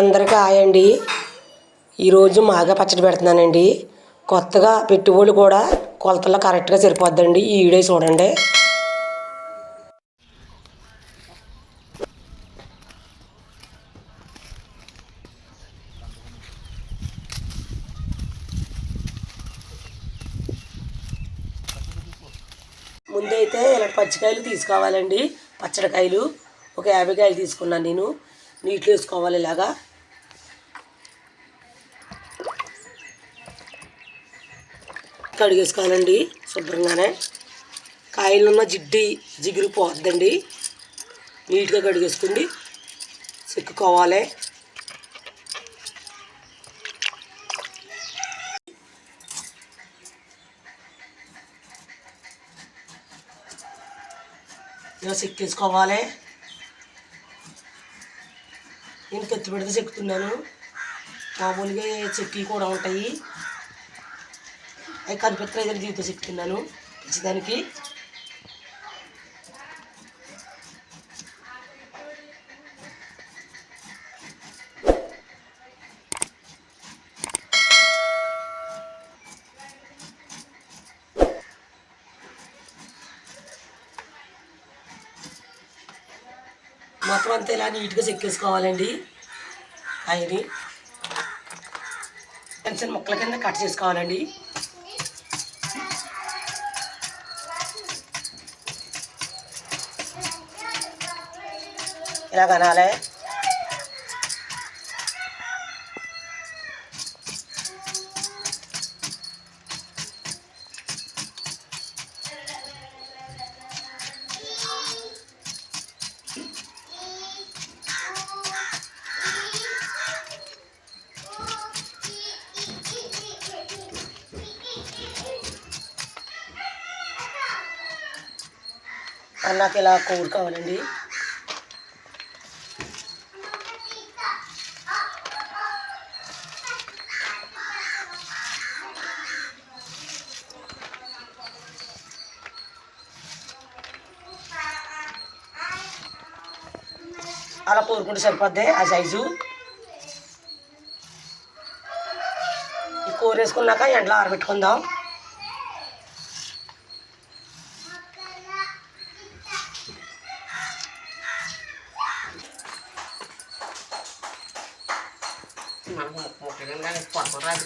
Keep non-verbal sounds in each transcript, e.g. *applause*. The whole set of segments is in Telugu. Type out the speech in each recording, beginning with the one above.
అందరికీ ఆయండి ఈరోజు మాగా పచ్చడి పెడుతున్నానండి. కొత్తగా పెట్టుబడులు కూడా కొలతల్లో కరెక్ట్గా సరిపోద్దండి. ఈ వీడియో చూడండి. ముందైతే ఇలాంటి పచ్చికాయలు తీసుకోవాలండి. పచ్చడికాయలు. ఒక యాభై కాయలు తీసుకున్నాను నేను. నీట్లో వేసుకోవాలి ఇలాగా. కడిగేసుకోవాలండి శుభ్రంగానే. కాయలున్న జిడ్డి జిగురు పోద్దండి నీట్గా కడిగేసుకోండి. చిక్కుకోవాలి. ఇలా సిక్కేసుకోవాలి నేను కత్తి పెడితే చెక్కుతున్నాను. మామూలుగా చెక్కి కూడా ఉంటాయి. అవి కనిపెత్తలు ఏదైనా దీంతో చెక్కుతున్నాను. పిచ్చిదానికి. మొత్తం అంతా ఇలా నీట్గా చెక్కేసుకోవాలండి. ఇది. చిన్న చిన్న ముక్కల కింద కట్ చేసుకోవాలండి. ఇలా కనాలి నాకు ఇలా కోరుకోవాలండి అలా కోరుకుంటే సరిపోద్ది ఆ సైజు. ఈ కూర వేసుకున్నాక ఎండలో ఆరబెట్టుకుందాం. మనం ముక్కగా కానీ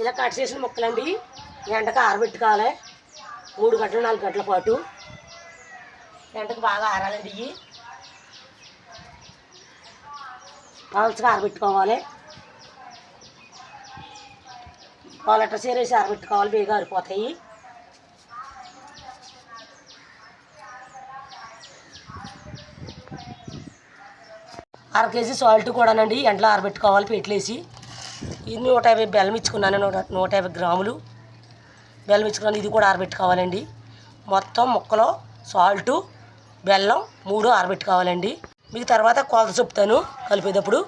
ఇలా కట్ చేసిన ముక్కలండి ఎండకు ఆరబెట్టుకోవాలి. మూడు గంటలు నాలుగు గంటల పాటు. ఎండకు బాగా ఆరాలండి ఇవి. పలచగా ఆరబెట్టుకోవాలి. పాలట సేరేసి ఆరబెట్టుకోవాలి బేగా ఆరిపోతాయి. అర కేజీ సాల్ట్ కూడానండి ఎండలో ఆరబెట్టుకోవాలి పెట్లేసి. ఇది నూట యాభై బెల్లం ఇచ్చుకున్నాను నూట నూట యాభై గ్రాములు. బెల్లం ఇచ్చుకున్నాను ఇది కూడా ఆరబెట్టుకోవాలండి. మొత్తం ముక్కలో సాల్టు బెల్లం మూడు ఆరబెట్టుకోవాలండి. మీకు తర్వాత కొలత చెప్తాను కలిపేటప్పుడు.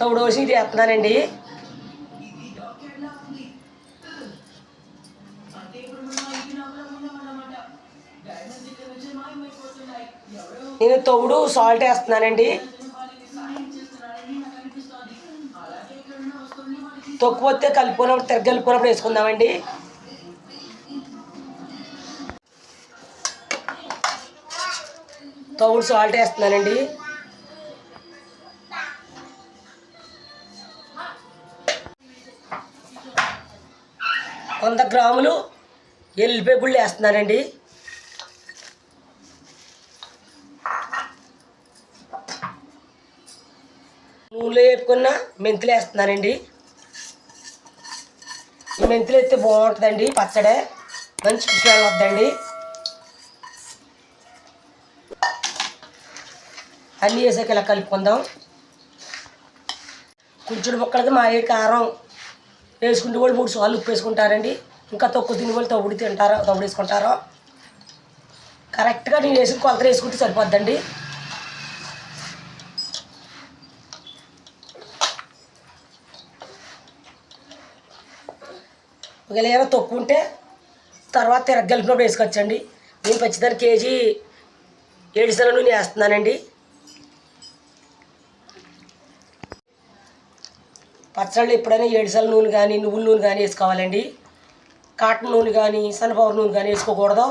తౌడోసి ఇది వేస్తున్నానండి. నేను తౌడు సాల్ట్ వేస్తున్నానండి. తక్కువ వస్తే కలుపుకున్నప్పుడు తిరగ కలుపుకున్నప్పుడు వేసుకుందామండి. తౌడు సాల్ట్ వేస్తున్నానండి. వంద గ్రాములు ఎల్లిపే గుళ్ళు వేస్తున్నానండి నూనెలో వేపుకున్న మెంతులు వేస్తున్నానండి ఈ మెంతులు వేస్తే బాగుంటుందండి పచ్చడే. మంచి విషయాలు వద్దండి. అన్నీ వేసాక ఇలా కలుపుకుందాం. కుంచుడు ముక్కలకి మా కారం వేసుకుంటే వాళ్ళు మూడు సార్లు ఉప్పు వేసుకుంటారండి ఇంకా తక్కువ తిని వాళ్ళు తవుడు తింటారో తవుడు వేసుకుంటారో. కరెక్ట్గా నేను వేసిన కొలతలు వేసుకుంటే సరిపోద్దండి. ఒకవేళ ఏమైనా తక్కువ ఉంటే తర్వాత తిరగలిపినప్పుడు వేసుకోవచ్చండి నేను పచ్చిదాన్ని కేజీ ఏడు సెల నూనె వేస్తున్నానండి. పచ్చళ్ళు ఎప్పుడైనా ఏడుసల నూనె కానీ నువ్వుల నూనె కానీ వేసుకోవాలండి. కాటన్ నూనె కానీ సన్ఫ్లవర్ నూనె కానీ వేసుకోకూడదు.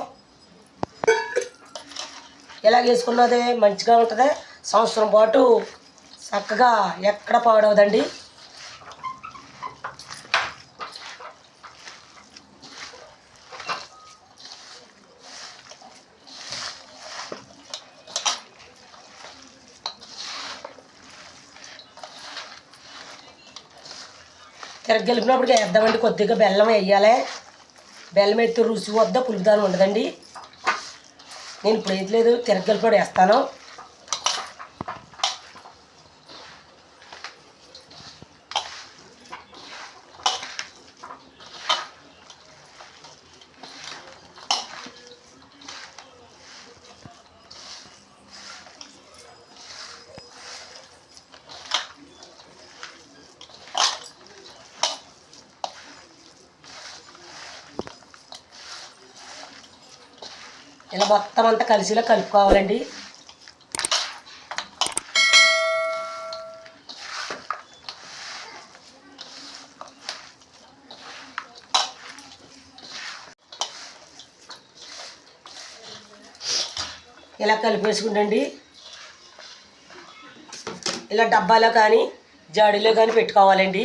ఎలాగ వేసుకున్నదే మంచిగా ఉంటుంది. సంవత్సరం పాటు చక్కగా ఎక్కడ పాడవదండి. తిరగలిపినప్పుడు వేద్దామండి. కొద్దిగా బెల్లం వేయాలి. బెల్లం అయితే రుచి వద్ద పులుపుదానం ఉండదండి. నేను ఇప్పుడు వేయట్లేదు తిరగలిపినప్పుడు వేస్తాను. ఇలా మొత్తం అంతా కలిసిలా కలుపుకోవాలండి. ఇలా కలిపేసుకుంటండి. ఇలా డబ్బాలో కానీ జాడీలో కానీ పెట్టుకోవాలండి.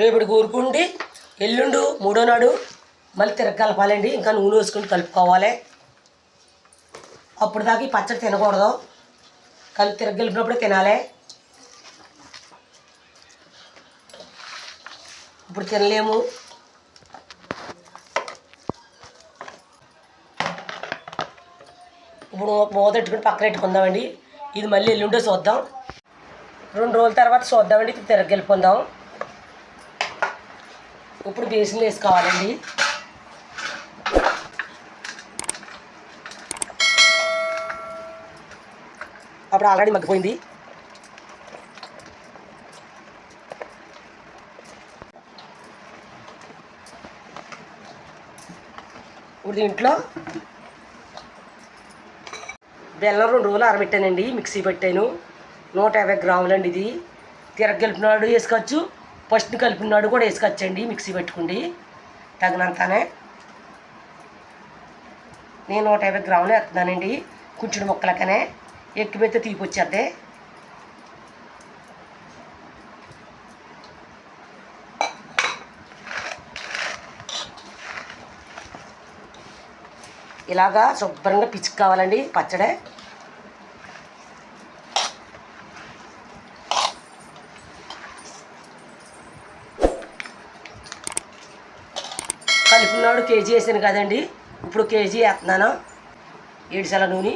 రేపటి కూరుకుండి ఎల్లుండు మూడో నాడు మళ్ళీ తిరగ కలపాలండి ఇంకా నూనె వేసుకుని కలుపుకోవాలి. అప్పుడు దాకా ఈ పచ్చడి తినకూడదు. కలిపి తిరగ కలిపినప్పుడు తినాలి. ఇప్పుడు తినలేము. ఇప్పుడు మూతట్టుకుని పక్కన పెట్టుకుందామండి. ఇది మళ్ళీ ఎల్లుండే చూద్దాం. రెండు రోజుల తర్వాత చూద్దామండి. తిరగ గెలుపుకుందాం ఇప్పుడు బేసిన్లు వేసుకోవాలండి. అప్పుడు ఆల్రెడీ మగ్గిపోయింది ఇప్పుడు దీంట్లో బెల్లం రెండు రోజులు ఆరబెట్టానండి మిక్సీ పెట్టాను. నూట యాభై గ్రాములు అండి ఇది. తిరగ కలిపినాడు వేసుకోవచ్చు ఫస్ట్ కలిపినాడు కూడా వేసుకోవచ్చండి మిక్సీ పెట్టుకోండి. తగినంతనే. నేను నూట యాభై గ్రాములు వేస్తున్నానండి కొంచెం ముక్కలకనే. ఎక్కువ పెడితే ఇలాగా శుభ్రంగా పిచ్చుకోవాలండి పచ్చడి కలిపినాడు కేజీ వేసాను కదండి ఇప్పుడు కేజీ వేస్తున్నాను ఏడుసల నూనె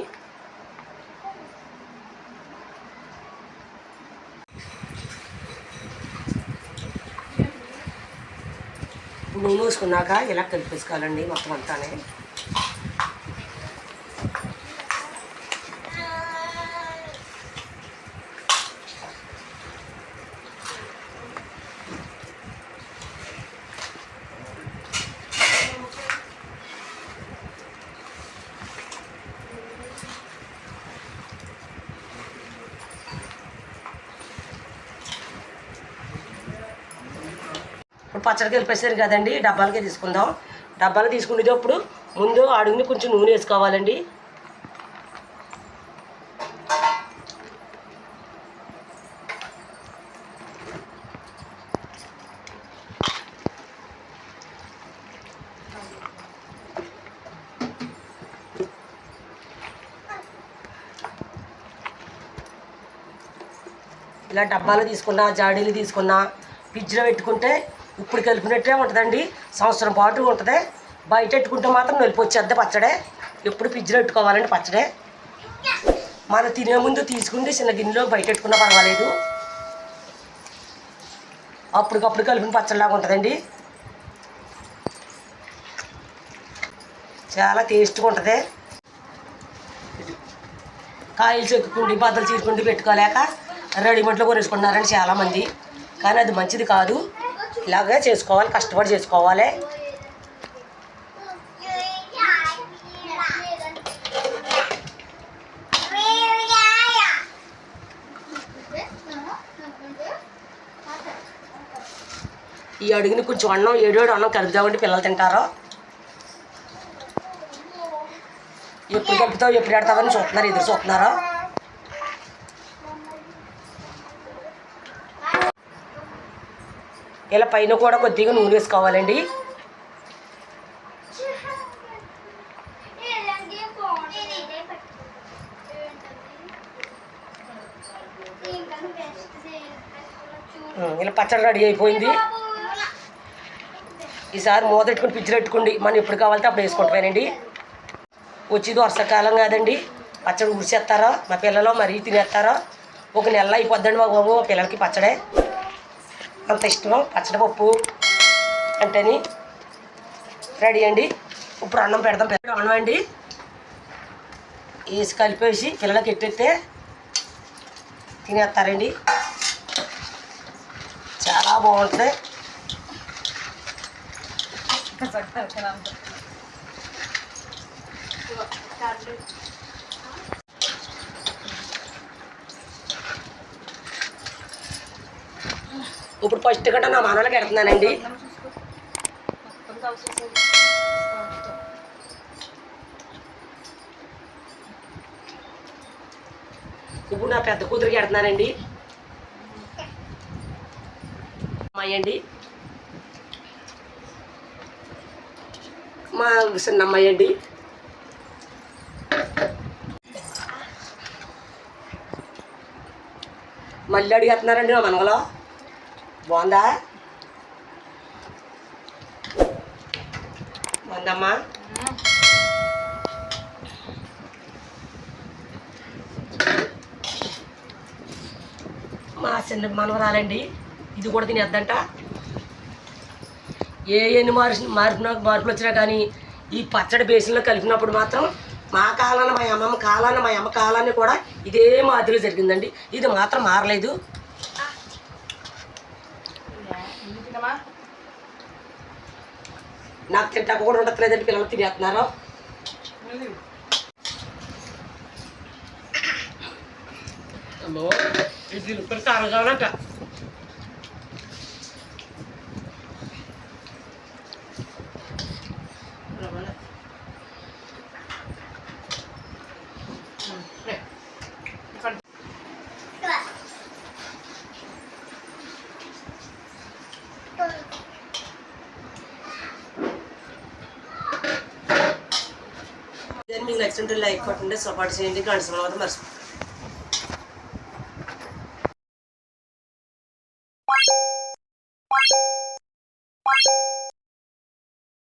నూనె వేసుకున్నాక ఇలా కలిపేసుకోవాలండి మొత్తం అంతానే? ఇప్పుడు పచ్చడి కలిపేసారు కదండి డబ్బాలకే తీసుకుందాం. డబ్బాలు తీసుకునేటప్పుడు ముందు అడుగుని కొంచెం నూనె వేసుకోవాలండి. ఇలా డబ్బాలు తీసుకున్నా జాడీలు తీసుకున్నా ఫ్రిడ్జ్లో పెట్టుకుంటే ఇప్పుడు కలిపినట్టే ఉంటుందండి. సంవత్సరం పాటు ఉంటుంది. బయట పెట్టుకుంటే మాత్రం నలిపి వచ్చేద్ద పచ్చడే. ఎప్పుడు ఫ్రిడ్జ్లో పెట్టుకోవాలండి పచ్చడే. మనం తినే ముందు తీసుకుంటే చిన్న గిన్నెలో బయట పెట్టుకున్నా పర్వాలేదు. అప్పటికప్పుడు కలిపిన పచ్చడిలాగా ఉంటుందండి. చాలా టేస్ట్గా ఉంటుంది. కాయలు చెక్కుకుండి బద్దలు చీరుకుండి పెట్టుకోలేక రెడీమేడ్లో కొనేసుకుంటున్నారండి చాలామంది. కానీ అది మంచిది కాదు. ఇలాగే చేసుకోవాలి కష్టపడి చేసుకోవాలి. ఈ అడుగుని కొంచెం అన్నం ఏడేడు అన్నం కలుపుతామంటే పిల్లలు తింటారు. ఎప్పుడు కలుపుతావు ఎప్పుడు ఆడతావని చూస్తున్నారు ఎదురు చూస్తున్నారు. ఇలా పైన కూడా కొద్దిగా నూనె వేసుకోవాలండి. ఇలా పచ్చడి రెడీ అయిపోయింది. ఈసారి మూదెట్టుకుని పిచ్చిలు పెట్టుకోండి. మనం ఎప్పుడు కావాలంటే అప్పుడు వేసుకుంటామేనండి. వచ్చేది వర్షాకాలం కాదండి. పచ్చడి ఊడ్చేస్తారో మా పిల్లలు మరీ తినేస్తారో? ఒక నెల అయిపోద్దండి మా బాబు. మా పిల్లలకి పచ్చడే. అంత ఇష్టం పచ్చడి పప్పు అంటేని రెడీ అండి. ఇప్పుడు అన్నం పెడతాం పెద్ద అన్నం అండి. వేసి కలిపేసి పిల్లలకి ఎట్టెత్తే తినేస్తారండి. చాలా బాగుంటుంది. *laughs* ఇప్పుడు ఫస్ట్ గంట నా మనవలకి పెడుతున్నానండి. ఇప్పుడు నా పెద్ద కూతురికి పెడుతున్నానండి. అమ్మాయి అండి మా చిన్న అమ్మాయి అండి మళ్ళీ అడిగేస్తున్నారండి మా మనవలో. బాగుందా? బాగుందమ్మా. మా చిన్న మనవరాలండి. ఇది కూడా తినేద్దంట. ఏ ఎన్ని మార్చి మార్పున మార్పులు వచ్చినా కానీ ఈ పచ్చడి బేసిన్లో కలిపినప్పుడు మాత్రం మా కాలాన మా అమ్మమ్మ కాలాన మా అమ్మ కాలాన్ని కూడా ఇదే మాదిరిలో జరిగిందండి. ఇది మాత్రం మారలేదు. నాకు తింటాక కూడా ఉండట్లేదండి పిల్లలు తినేస్తున్నారు. అమ్మో ఇది ఇప్పుడు నచ్చుంటే లైక్ కొట్టండి సపోర్ట్ చేయండి. గంట సమయం మర్చిపోతుంది